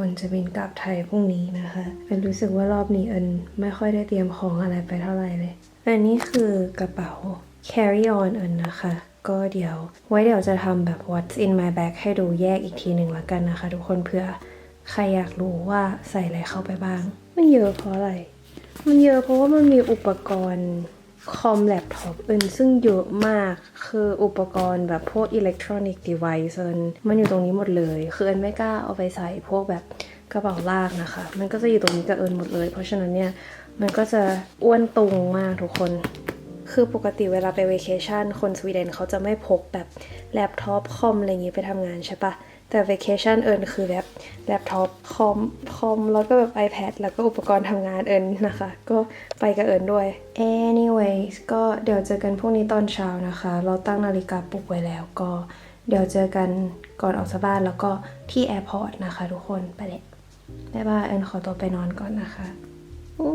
คนจะบินกลับไทยพรุ่งนี้นะคะเป็นรู้สึกว่ารอบนี้เอิญไม่ค่อยได้เตรียมของอะไรไปเท่าไหร่เลย อันนี้คือกระเป๋า carry on เอิญนะคะ ก็เดี๋ยว ไว้เดี๋ยวจะทำแบบ what's in my bag ให้ดูแยกอีกทีหนึ่งละกันนะคะ ทุกคนเพื่อใครอยากรู้ว่าใส่อะไรเข้าไปบ้าง มันเยอะเพราะอะไร มันเยอะเพราะว่ามันมีอุปกรณ์ คอมแล็ปท็อปเอินซึ่งเยอะมาก คืออุปกรณ์แบบพวกอิเล็กทรอนิกส์เดเวิ์เอินมันอยู่ตรงนี้หมดเลย คือเอินไม่กล้าเอาไปใส่พวกแบบกระเป๋าลากนะคะ มันก็จะอยู่ตรงนี้กับเอินหมดเลย เพราะฉะนั้นเนี่ย มันก็จะอ้วนตุงมากทุกคน คือปกติเวลาไปเวเคชันคนสวีเดนเขาจะไม่พกแบบแล็ปท็อปคอมอะไรอย่างงี้ไปทำงานใช่ปะ แต่เวเคชันเอิญคือแบบแล็ปท็อปคอมคอมแล้วก็แบบ iPad แล้วก็อุปกรณ์ทำงานเอิญนะคะ ก็ไปกับเอิญด้วย anyways ก็เดี๋ยวเจอกันพรุ่งนี้ตอนเช้านะคะ เราตั้งนาฬิกาปลุกไว้แล้วก็เดี๋ยวเจอกันก่อนออกจากบ้านแล้วก็ที่แอร์พอร์ตนะคะทุกคนไปเลยบ๊ายบายเอิญขอตัวไปนอนก่อนนะคะอื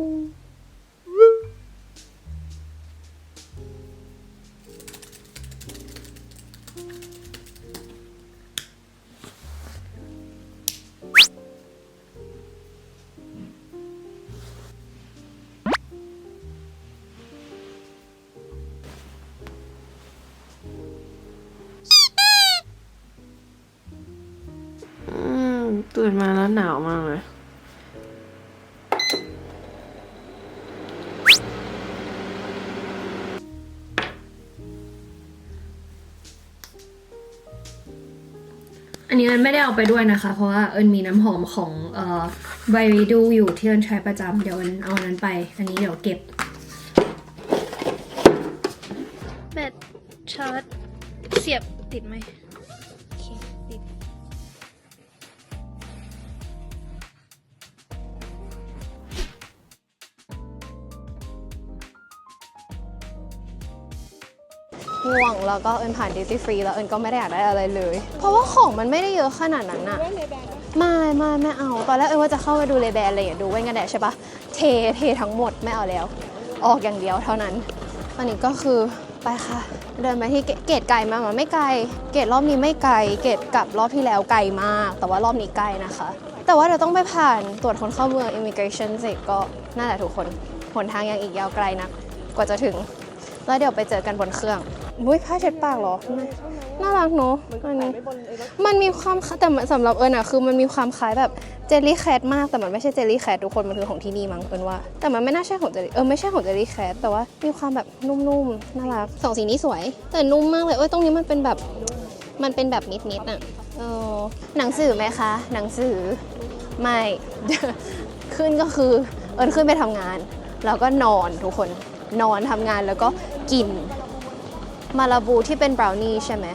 ตื่นมาแล้วหนาวมากเลยอันนี้เอิญไม่ได้เอาไปด้วยนะคะ เพราะว่าเอิญมีน้ำหอมของเอ่อไบริดูอยู่ที่เอิญใช้ประจำเดี๋ยวเอิญเอาอันนั้นไป อันนี้เดี๋ยวเก็บแบตชาร์จเสียบติดไหม่วง แล้วก็เอิญผ่านดิวตี้ฟรีแล้วเอิญก็ไม่ได้อยากได้อะไรเลย เพราะว่าของมันไม่ได้เยอะขนาดนั้นอะไม่ไม่ไม่เอา ตอนแรกเอิญว่าจะเข้าไปดูเลแบนอะไรอย่างเงี้ยดูเว้นกันแดดใช่ปะเทเททั้งหมดไม่เอาแล้ว ออกอย่างเดียวเท่านั้นอันนี้ก็คือไปค่ะ เดินไปที่เกตไกลมากมันไม่ไกล เกตรอบนี้ไม่ไกล เกตกลับรอบที่แล้วไกลมาก แต่ว่ารอบนี้ใกล้นะคะ แต่ว่าเราต้องไปผ่านตรวจคนเข้าเมือง immigration สิก็นั่นแหละทุกคนหนทางยังอีกยาวไกลนักกว่าจะถึง แล้วเดี๋ยวไปเจอกันบนเครื่องมุ้ยผ้าเช็ดปากเหรอ น่ารักเนอะอันนี้มันมีความคแต่สำหรับเอิญอะคือมันมีความคล้ายแบบเจลลี่แคทมากแต่มันไม่ใช่เจลลี่แคททุกคนมันคือของที่นี่มั้งเอิญว่า แต่มันไม่น่าใช่ของเจลลี่เออไม่ใช่ของเจลลี่แคทแต่ว่ามีความแบบนุ่มๆน่ารักสองสีนี้สวย แต่นุ่มมากเลยเอ้ยตรงนี้มันเป็นแบบมันเป็นแบบนิดๆอะเออหนังสือไหมคะ หนังสือไม่ขึ้นก็คือเอิญขึ้นไปทำงาน แล้วก็นอนทุกคนนอนทำงานแล้วก็ กินมาลาบูที่เป็นบราวนี่ใช่ไหม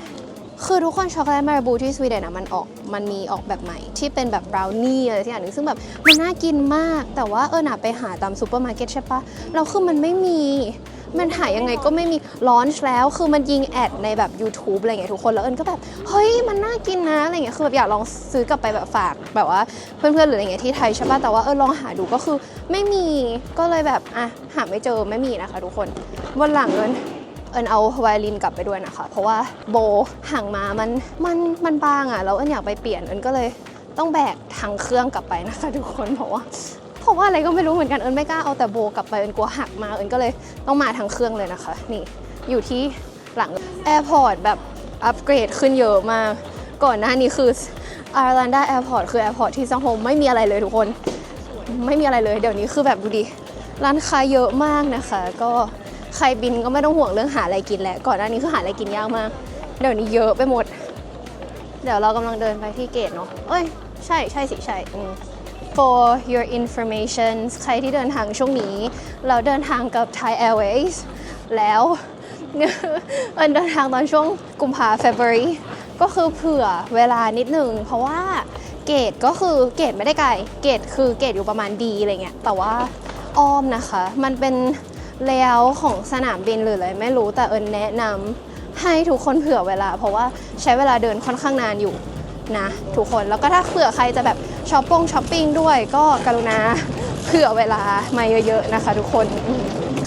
คือทุกคนช็อกโกแลตมาลาบูที่สวีเดนอะมันออกมันมีออกแบบใหม่ที่เป็นแบบบราวนี่อะไรที่อย่างหนึงซึ่งแบบมันน่ากินมาก แต่ว่าเออหนาไปหาตามซูเปอร์มาร์เก็ตใช่ปะแล้วคือมันไม่มีมันหายังไงก็ไม่มีลอนช์แล้ว คือมันยิงแอดในแบบ YouTube อะไรเงี้ยทุกคนแล้วเอิญก็แบบ เฮ้ย มันน่ากินนะอะไรเงี้ยคือแบบอยากลองซื้อกลับไปแบบฝากแบบว่าเพื่อนๆหรืออะไรเงี้ยที่ไทยใช่ปะแต่ว่าเออลองหาดูก็คือไม่มีก็เลยแบบอะหาไม่เจอไม่มีนะคะทุกคน วันหลังเอิญเอิญเอาไวโอลินกลับไปด้วยนะคะ เพราะว่าโบห่างมามันมันมันบางอะ่ะแล้วเอิญอยากไปเปลี่ยนเอิญก็เลยต้องแบกทางเครื่องกลับไปนะคะทุกคนเพราะว่าเพราะว่าอะไรก็ไม่รู้เหมือนกันเอิญไม่กล้าเอาแต่โบกลับไปเอิญกลัวหักมาเอิญก็เลยต้องมาทางเครื่องเลยนะคะ นี่อยู่ที่หลังแอร์พอร์ตแบบอัปเกรดขึ้นเยอะมาก ก่อนหน้านี้คืออาร์แลนดาแอร์พอร์ตคือแอร์พอร์ตที่ซังโฮมไม่มีอะไรเลยทุกคน ไม่มีอะไรเลย เดี๋ยวนี้คือแบบดูดิ ร้านค้าเยอะมากนะคะ ก็ ใครบินก็ไม่ต้องห่วงเรื่องหาอะไรกินแหล้วก่อนหน้านี้คือหาอะไรกินยากมาก เดี๋ยวนี้เยอะไปหมด เดี๋ยวเรากำลังเดินไปที่เกตเนาะ เอ้ย ใช่ใช่สิ ใช่ for your information ใครที่เดินทางช่วงนี้ เราเดินทางกับ Thai Airways แล้วเอินเดินทางตอนช่วงกุมภา February ก็คือเผื่อเวลานิดนึง เพราะว่าเกตก็คือเกตไม่ได้ไกล เกตคือเกตอยู่ประมาณดีอะไรเงี้ย แต่ว่าอ้อมนะคะ มันเป็น เลเยอร์ของสนามบินหรืออะไรไม่รู้แต่เอิญแนะนำให้ทุกคนเผื่อเวลา เพราะว่าใช้เวลาเดินค่อนข้างนานอยู่นะทุกคนแล้วก็ถ้าเผื่อใครจะแบบช้อปปงช้อปปิ้งด้วยก็กรุณาเผื่อเวลามาเยอะๆนะคะ ทุกคน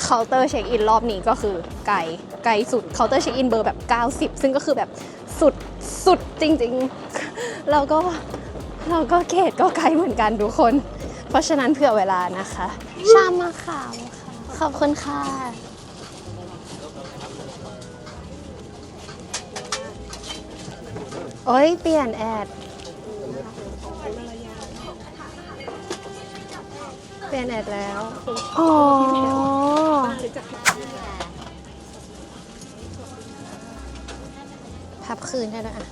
เคาน์เตอร์เช็คอินรอบนี้ก็คือไกลไกลสุดเคาน์เตอร์เช็คอินเบอร์แบบ 90 ซึ่งก็คือแบบสุดสุดจริงๆแล้วก็เราก็เกตก็ไกลเหมือนกันทุกคน เพราะฉะนั้นเผื่อเวลานะคะ ชามมะขามค่ะ ขอบคุณค่ะ โอ้ยเปลี่ยนแอด เปลี่ยนแอดแล้วอ๋อพับคืนให้ด้วยอะ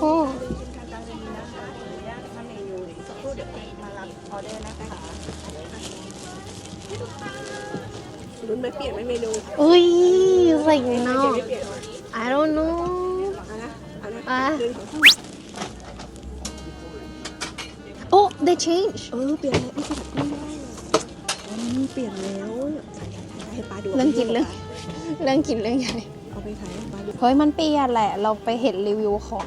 โอ้รุ่น ไม่เปลี่ยนไม่เมนูอุ้ยใส่ไงเนาะ I don't know อะโอ้ they change เออเปลี่ยนแล้วไม่ใช่แบบนี้ได้อืมเปลี่ยนแล้วให้ป้าดูเรื่องกินเรื่องเรื่องกินเรื่องใหญ่เอาไปขายให้ป้าดูเฮ้ยมันเปลี่ยนแหละ เราไปเห็นรีวิวของ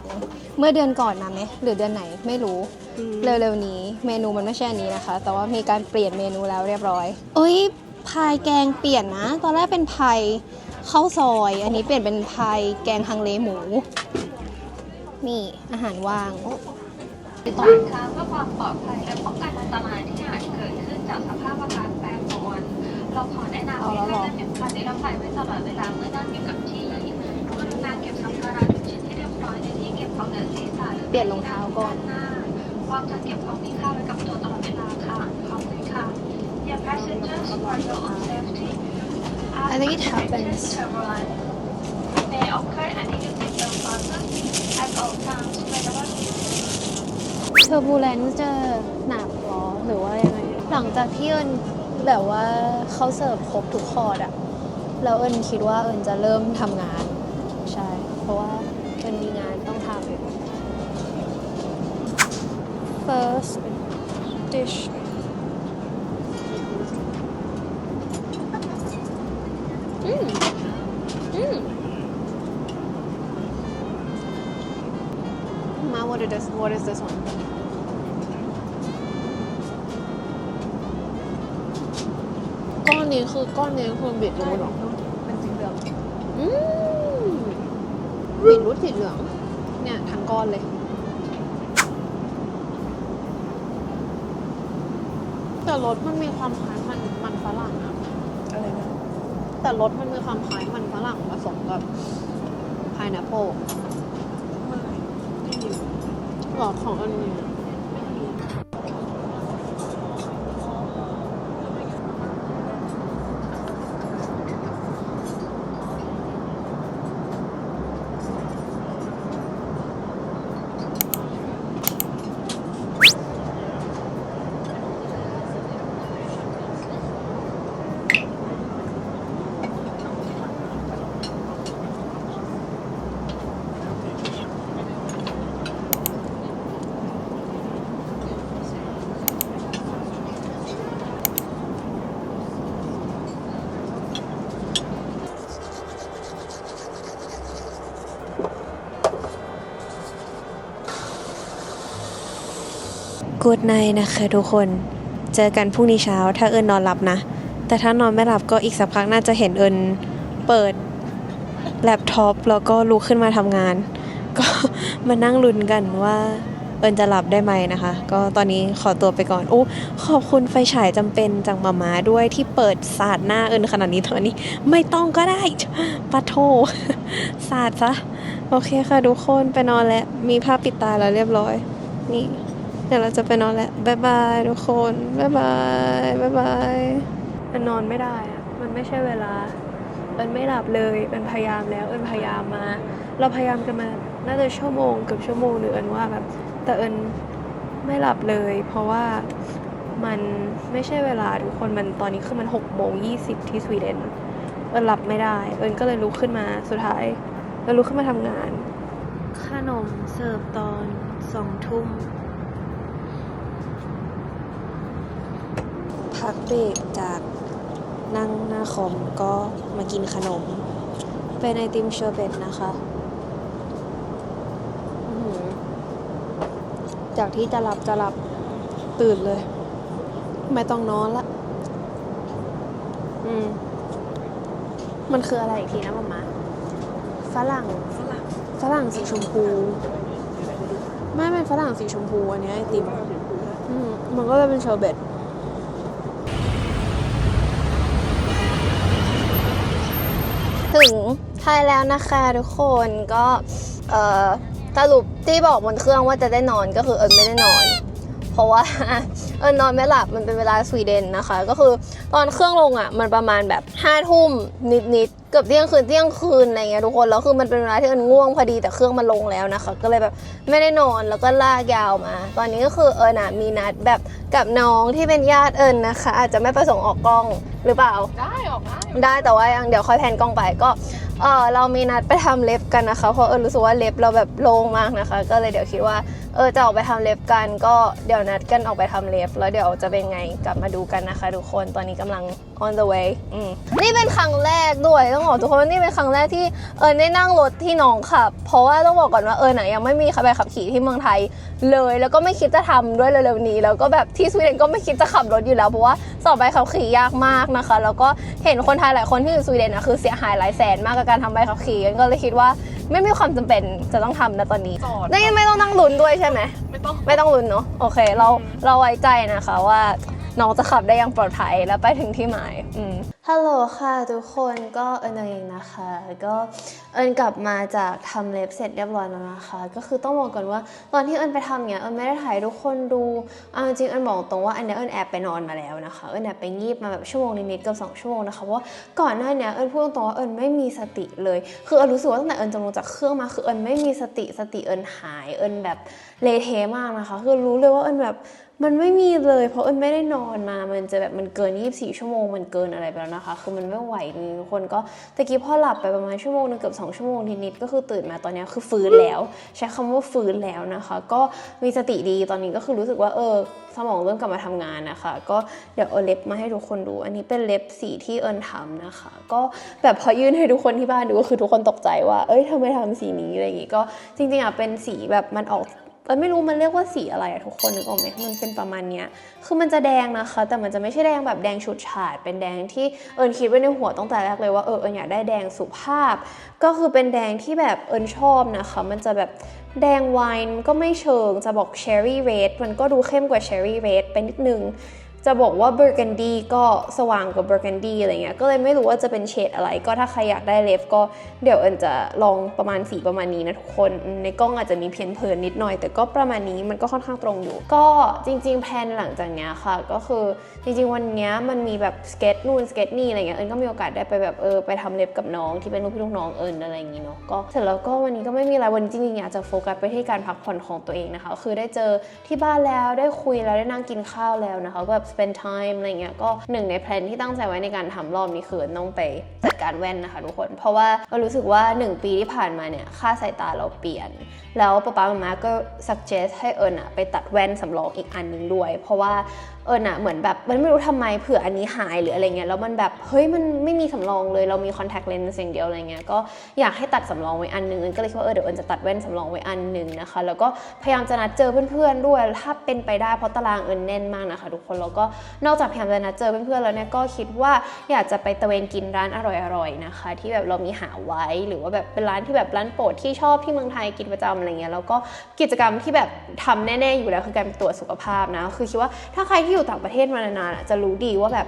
เมื่อเดือนก่อนนะไหมหรือเดือนไหนไม่รู้ เร็วๆนี้ เมนูมันไม่ใช่อันนี้นะคะ แต่ว่ามีการเปลี่ยนเมนูแล้วเรียบร้อยเอ้ยพายแกงเปลี่ยนนะ ตอนแรกเป็นพายข้าวซอย อันนี้เปลี่ยนเป็นพายแกงฮังเลหมู นี่อาหารว่างต่อยค่ะเพื่อความปลอดภัยและป้องกันอันตรายที่อาจเกิดขึ้นจากสภาพอากาศแปรปรวนเราขอแนะนำเอาให้แล้วเหรอท่านเก็บผ้านิรภัยไว้ตลอดเวลาเมื่อนั่งอยู่กับที่กรุณาเก็บสัมภาระทุกชิ้นให้เรียบร้อยในที่เก็บของเหนือศีรษะหรือเปลี่ยนรองเท้าก่อน ด้านหน้าวางจัดเก็บของมีค่าไว้กับตัวตลอดเวลาค่ะ ขอบคุณค่ะ Dear passengers for your own safety I think it happens. turbulence may occur and you can take your caution at all times whenever เทอร์บูเลนซ์จะหนักเหรอหรือว่ายังไงหลังจากที่เอิญแบบว่าเขาเสิร์ฟครบทุกคอร์ดอะแล้วเอิญคิดว่าเอิญจะเริ่มทำงาน ใช่ เพราะว่า first dish อืมอืม Ma what is this what is this one ก้อนนี้คือก้อนนี้คือบิดรูทหรอเป็นสีเหลือง อืมบีทรูทสีเหลือง เนี่ยทั้งก้อนเลย แต่รสมันมีความคล้ายมันมันฝรั่งอะอะไรนะแต่รสมันมีความคล้ายมันฝรั่งผสมกับพายนัปเปิลหลอดของอันนี้ กูดไนนะคะทุกคน เจอกันพรุ่งนี้เช้าถ้าเอิญนอนหลับนะ แต่ถ้านอนไม่หลับก็อีกสักพักน่าจะเห็นเอิญเปิดแล็ปท็อปแล้วก็ลุกขึ้นมาทำงาน ก็มานั่งลุ้นกันว่าเอิญจะหลับได้ไหมนะคะ ก็ตอนนี้ขอตัวไปก่อนโอ้ขอบคุณไฟฉายจำเป็นจากมาม่าด้วยที่เปิดสาดหน้าเอิญขนาดนี้ตอนนี้ไม่ต้องก็ได้ปะโทสาดซะโอเคค่ะทุกคนไปนอนแล้วมีผ้าปิดตาแล้วเรียบร้อย นี่ เดี๋ยวเราจะไปนอนแล้วบายบายทุกคนบายบายบายบายมันนอนไม่ได้อะมันไม่ใช่เวลาเอินไม่หลับเลยเอินพยายามแล้วเอินพยายามมา เราพยายามกันมา น่าจะชั่วโมงเกือบชั่วโมงหรือเอินว่าแบบ แต่เอินไม่หลับเลย เพราะว่ามันไม่ใช่เวลาทุกคนมันตอนนี้คือมันหกโมงยี่สิบที่สวีเดน เอินหลับไม่ได้ เอินก็เลยลุกขึ้นมาสุดท้ายเอินลุกขึ้นมาทำงาน ขนมเสิร์ฟตอนสองทุ่ม พักเบรกจากนั่งหน้าคอมก็มากินขนม เป็นไอติมเชอร์เบตนะคะจากที่จะหลับจะหลับตื่นเลย ไม่ต้องนอนละ อืม มันคืออะไรอีกทีนะมามาฝรั่งฝรั่งฝรั่งสีชมพู ไม่เป็นฝรั่งสีชมพูอันนี้ไอติม อืม มันก็เลยเป็นเชอร์เบต ถึงไทยแล้วนะคะทุกคนก็เอ่อสรุปที่บอกบนเครื่องว่าจะได้นอนก็คือเอิญไม่ได้นอน เพราะว่าเอิญนอนไม่หลับมันเป็นเวลาสวีเดนนะคะ ก็คือตอนเครื่องลงอะ มันประมาณแบบห้าทุ่มนิดๆ เกือบเที่ยงคืนเที่ยงคืนอะไรเงี้ยทุกคนแล้วคือมันเป็นเวลาที่เอิญง่วงพอดีแต่เครื่องมันลงแล้วนะคะ ก็เลยแบบไม่ได้นอนแล้วก็ลากยาวมา ตอนนี้ก็คือเอิญอะมีนัดแบบกับน้องที่เป็นญาติเอิญนะคะ อาจจะไม่ประสงค์ออกกล้องหรือเปล่า ได้ออกได้ได้แต่ว่ายังเดี๋ยวค่อยแพนกล้องไปก็เออเรามีนัดไปทำเล็บกันนะคะเพราะเออรู้สึกว่าเล็บเราแบบโล่งมากนะคะ ก็เลยเดี๋ยวคิดว่า เออจะออกไปทำเล็บกันก็เดี๋ยวนัดกันออกไปทำเล็บ แล้วเดี๋ยวจะเป็นไงกลับมาดูกันนะคะ ทุกคนตอนนี้กำลัง on the way อืมนี่เป็นครั้งแรกด้วยต้องบอกทุกคนว่านี่เป็นครั้งแรกที่เออได้นั่งรถที่น้องขับ เพราะว่าต้องบอกก่อนว่าเออไหนยังไม่มีใบขับขี่ที่เมืองไทยเลย แล้วก็ไม่คิดจะทำด้วยเร็วๆนี้ แล้วก็แบบที่สวีเดนก็ไม่คิดจะขับรถอยู่แล้วเพราะว่าสอบใบขับขี่ยากมากนะคะ แล้วก็เห็นคนไทยหลายคนที่อยู่สวีเดนนะคือเสียหายหลายแสนมากกับการทำใบขับขี่ก็เลยคิดว่าไม่มีความจำเป็นจะต้องทำนะตอนนี้ได้ไม่ต้องนั่งลุ้นด้วยใช่ไหม ไม่ต้อง ไม่ต้องลุ้นเนาะโอเค เราเราไว้ใจนะคะว่า น้องจะขับได้อย่างปลอดภัยแล้วไปถึงที่หมายอืมฮัลโหลค่ะทุกคนก็เอิญเองนะคะ ก็เอิญกลับมาจากทำเล็บเสร็จเรียบร้อยแล้วนะคะ ก็คือต้องบอกก่อนว่าตอนที่เอิญไปทำเนี่ยเอิญไม่ได้ถ่ายทุกคนดูเอาจริงเอิญบอกตรงว่าอันเนี้ยเอิญแอบไปนอนมาแล้วนะคะเอิญแอบไปงีบมาแบบชั่วโมงนิดๆเกือบสองชั่วโมงนะคะเพราะว่าก่อนหน้านี้เอิญพูดตรงๆว่าเอิญไม่มีสติเลย คือเอิญรู้สึกว่าตั้งแต่เอิญจะลงจากเครื่องมาคือเอิญไม่มีสติสติเอิญหาย เอิญแบบเละเทะมากนะคะ คือรู้เลยว่าเอิญแบบ มันไม่มีเลย เพราะเอิญไม่ได้นอนมา มันจะแบบมันเกิน 24 ชั่วโมง มันเกินอะไรไปแล้วนะคะ คือมันไม่ไหวทุกคนก็ตะกี้พอหลับไปประมาณชั่วโมงนึงเกือบ2ชั่วโมงนิดๆก็คือตื่นมาตอนนี้คือฟื้นแล้ว ใช้คำว่าฟื้นแล้วนะคะ ก็มีสติดีตอนนี้ก็คือรู้สึกว่าเออสมองเริ่มกลับมาทำงานนะคะ ก็เดี๋ยวเอาเล็บมาให้ทุกคนดู อันนี้เป็นเล็บสีที่เอิญทำนะคะ ก็แบบพอยื่นให้ทุกคนที่บ้านดูก็คือทุกคนตกใจว่า เอ้ยทำไมทำสีนี้อะไรอย่างงี้ก็จริงๆอะเป็นสีแบบมันออก เอยไม่รู้มันเรียกว่าสีอะไรอะทุกคนนึกออกไหมมันเป็นประมาณเนี้ยคือมันจะแดงนะคะ แต่มันจะไม่ใช่แดงแบบแดงฉูดฉาด เป็นแดงที่เอิญคิดไว้ในหัวตั้งแต่แรกเลยว่าเออเอิญอยากได้แดงสุภาพ ก็คือเป็นแดงที่แบบเอิญชอบนะคะ มันจะแบบแดงไวน์ก็ไม่เชิงจะบอกเชอร์รี่เรดมันก็ดูเข้มกว่าเชอร์รี่เรดไปนิดนึง จะบอกว่าเบอร์กันดีก็สว่างกว่าเบอร์กันดีอะไรเงี้ย ก็เลยไม่รู้ว่าจะเป็นเฉดอะไร ก็ถ้าใครอยากได้เล็บก็เดี๋ยวเอิญจะลองประมาณสีประมาณนี้นะทุกคน ในกล้องอาจจะมีเพี้ยนเพลินนิดหน่อย แต่ก็ประมาณนี้มันก็ค่อนข้างตรงอยู่ ก็จริง ๆ แพลนหลังจากเนี้ยค่ะ ก็คือจริง ๆ วันเนี้ยมันมีแบบสเก็ตนู่นสเก็ตนี่อะไรเงี้ย เอิญก็มีโอกาสได้ไปแบบเออไปทำเล็บกับน้องที่เป็นลูกพี่ลูกน้องเอิญอะไรอย่างงี้เนาะ ก็เสร็จแล้วก็วันนี้ก็ไม่มีอะไร วันนี้จริงๆอยากจะโฟกัสไปที่การพักผ่อนของตัวเองนะคะ คือได้เจอที่บ้านแล้วได้คุยแล้วได้นั่งกินข้าวแล้วนะคะแบบ spend time อะไรเงี้ยก็หนึ่งในแพลนที่ตั้งใจไว้ในการทำรอบนี้คือต้องไปจัดการแว่นนะคะทุกคน เพราะว่าเรารู้สึกว่า 1 ปีที่ผ่านมาเนี่ยค่าสายตาเราเปลี่ยน แล้วป๊าป๊ามาม่าก็ suggest ให้เอิญอะไปตัดแว่นสำรองอีกอันหนึงด้วย เพราะว่าเอิญอะเหมือนแบบมันไม่รู้ทำไมเผื่ออันนี้หายหรืออะไรเงี้ยแล้วมันแบบเฮ้ยมันไม่มีสำรองเลยเรามี contact lens อย่างเดียวอะไรเงี้ยก็อยากให้ตัดสำรองไว้อันหนึงเอิญก็เลยคิดว่าเออเดี๋ยวเอิญจะตัดแว่นสำรองไว้อันหนึงนะคะ แล้วก็พยายามจะนัดเจอเพื่อนๆด้วยถ้าเป็นไปได้เพราะตารางเอิญแน่นมากนะคะทุกคนแล้วก็นอกจากพยายามจะนัดเจอเพื่อนๆแล้วเนี่ยก็คิดว่าอยากจะไปตะเวนกินร้านอร่อยๆนะคะ ที่แบบเรามีหาไว้หรือว่าแบบเป็นร้านที่แบบร้านโปรดที่ชอบที่เมืองไทยกินประจำอะไรเงี้ยแล้วก็กิจกรรมที่แบบทำแน่ๆอยู่แล้วคือการตรวจสุขภาพนะคือคิดว่าถ้าใครที่อยู่ต่างประเทศมานานๆจะรู้ดีว่าแบบ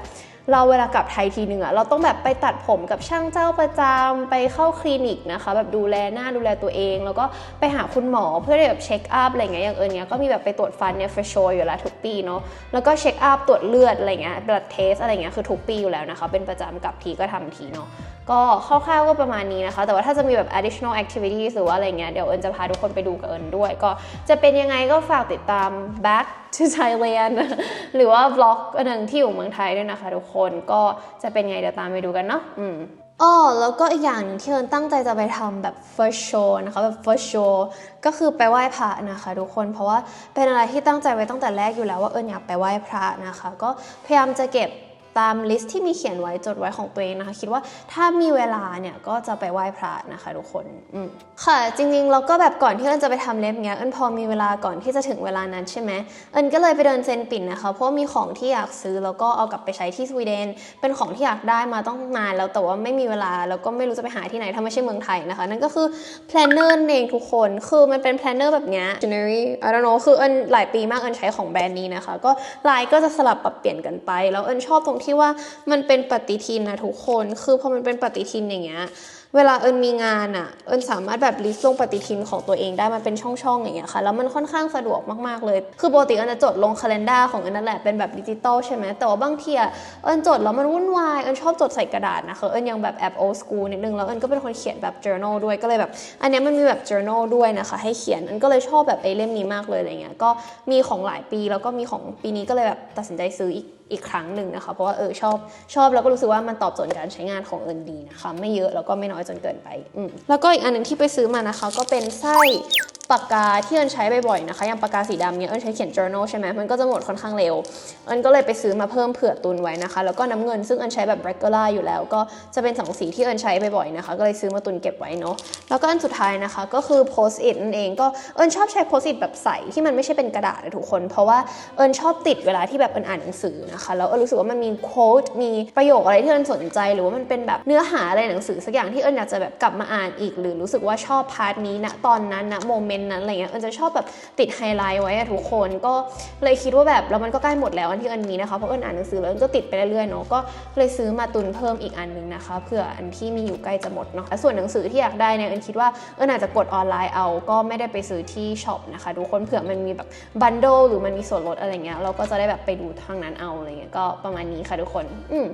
เราเวลากลับไทยทีหนึ่งอะเราต้องแบบไปตัดผมกับช่างเจ้าประจำไปเข้าคลินิกนะคะ แบบดูแลหน้าดูแลตัวเอง แล้วก็ไปหาคุณหมอเพื่อแบบเช็คอัพอะไรเงี้ยอย่างเอิญเนี้ยก็มีแบบไปตรวจฟันเนี่ย for sure อยู่แล้วทุกปีเนาะแล้วก็เช็คอัพตรวจเลือดอะไรเงี้ย blood test อะไรเงี้ยคือทุกปีอยู่แล้วนะคะ เป็นประจำกลับทีก็ทำทีเนาะก็คร่าวๆก็ประมาณนี้นะคะ แต่ว่าถ้าจะมีแบบ additional activities หรือว่าอะไรเงี้ยเดี๋ยวเอิญจะพาทุกคนไปดูกับเอิญด้วย ก็จะเป็นยังไงก็ฝากติดตาม back to Thailand หรือว่าบล็อกอันหนึ่งที่อยู่เมืองไทยด้วยนะคะทุกคนก็จะเป็นไงเดี๋ยวตามไปดูกันเนาะอืมอ๋อแล้วก็อีกอย่างหนึ่งที่เอิญตั้งใจจะไปทำแบบ first show นะคะแบบ first show ก็คือไปไหว้พระนะคะทุกคนเพราะว่าเป็นอะไรที่ตั้งใจไว้ตั้งแต่แรกอยู่แล้วว่าเอิญอยากไปไหว้พระนะคะ ก็พยายามจะเก็บ ตามลิสต์ที่มีเขียนไว้จดไว้ของตัวเองนะคะ คิดว่าถ้ามีเวลาเนี่ยก็จะไปไหว้พระนะคะทุกคนอืค่ะจริงๆเราก็แบบก่อนที่เอิญจะไปทำเล็บเนี้ยเอิญพอมีเวลาก่อนที่จะถึงเวลานั้นใช่ไหมเอิญก็เลยไปเดินเซนปิ่นนะคะเพราะมีของที่อยากซื้อแล้วก็เอากลับไปใช้ที่สวีเดน เป็นของที่อยากได้มาต้องนานแล้วแต่ว่าไม่มีเวลาแล้วก็ไม่รู้จะไปหาที่ไหนถ้าไม่ใช่เมืองไทยนะคะ นั่นก็คือ planner นั่นเองทุกคนคือมันเป็น planner แบบเนี้ย January I don't know คือเอิญหลายปีมากเอิญใช้ของแบรนด์นี้นะคะ ก็ลายก็จะสลับปรับเปลี่ยนกันไป แล้วเอิญชอบตรงที่ว่ามันเป็นปฏิทินนะทุกคน คือพอมันเป็นปฏิทินอย่างเงี้ย เวลาเอิญมีงานอะ่ะ เอิญสามารถแบบลิสต์ลงปฏิทินของตัวเองได้มันเป็นช่องๆอย่างเงี้ยค่ะ แล้วมันค่อนข้างสะดวกมากๆเลย คือปกติเอิญจะจดลงคาล endar ของเอิญนั่นแหละ เป็นแบบดิจิตอลใช่ไหมแต่ว่าบางทีอะเอิญจดแล้วมันวุ่นวาย เอิญชอบจดใส่กระดาษนะคะ เอิญยังแบบแอบ old school นิดนึง แล้วเอิญก็เป็นคนเขียนแบบ journal ด้วย ก็เลยแบบ อันนี้มันมีแบบ journal ด้วยนะคะ ให้เขียน เอิญก็เลยชอบแบบไอเล่มนี้มากเลยอะไรเงี้ย ก็มีของหลายปีแล้วก็มีของปีนี้ก็เลยแบบตัดสินใจซื้ออีกอีกครั้งหนึ่งนะคะ เพราะว่าเออชอบชอบแล้วก็รู้สึกว่ามันตอบโจทย์การใช้งานของเอิญดีนะคะ ไม่เยอะแล้วก็ไม่น้อยจนเกินไปอืแล้วก็อีกอันหนึ่งที่ไปซื้อมานะคะ ก็เป็นไส้ ปากกาที่เอิญใช้บ่อยๆนะคะอย่างปากกาสีดำเนี่ยเอิญใช้เขียน journal ใช่ไหมมันก็จะหมดค่อนข้างเร็ว เอิญก็เลยไปซื้อมาเพิ่มเผื่อตุนไว้นะคะ แล้วก็น้ำเงินซึ่งเอิญใช้แบบ regular อยู่แล้ว ก็จะเป็นสองสีที่เอิญใช้บ่อยๆนะคะ ก็เลยซื้อมาตุนเก็บไว้เนาะแล้วก็อันสุดท้ายนะคะ ก็คือ post it นั่นเองก็เอิญชอบใช้ post it แบบใสที่มันไม่ใช่เป็นกระดาษเลยทุกคน เพราะว่าเอิญชอบติดเวลาที่แบบเอิญอ่านหนังสือนะคะแล้วเอิญรู้สึกว่ามันมี quote มีประโยคอะไรที่เอิญสนใจ หรือว่ามันเป็นแบบเนื้อหาอะไรหนังสือสักอย่างที่เอิญอยากจะแบบกลับมาอ่านอีก หรือรู้สึกว่าชอบพาร์ทนี้นะตอนนั้นนะโมเมนต์นั้นอะไรเงี้ยเอิญจะชอบแบบติดไฮไลท์ไว้อะทุกคนก็เลยคิดว่าแบบแล้วมันก็ใกล้หมดแล้วอันที่เอิญมีนะคะเพราะเอิญอ่านหนังสือแล้วเอิญก็ติดไปเรื่อยๆเนาะก็เลยซื้อมาตุนเพิ่มอีกอันนึงนะคะเผื่ออันที่มีอยู่ใกล้จะหมดเนาะและส่วนหนังสือที่อยากได้เนี่ยเอิญคิดว่าเอิญอาจจะกดออนไลน์เอา ก็ไม่ได้ไปซื้อที่ช็อปนะคะทุกคนเผื่อมันมีแบบบันโดหรือมันมีส่วนลดอะไรเงี้ยเราก็จะได้แบบไปดูทางนั้นเอาอะไรเงี้ยก็ประมาณนี้ค่ะทุกคน อืม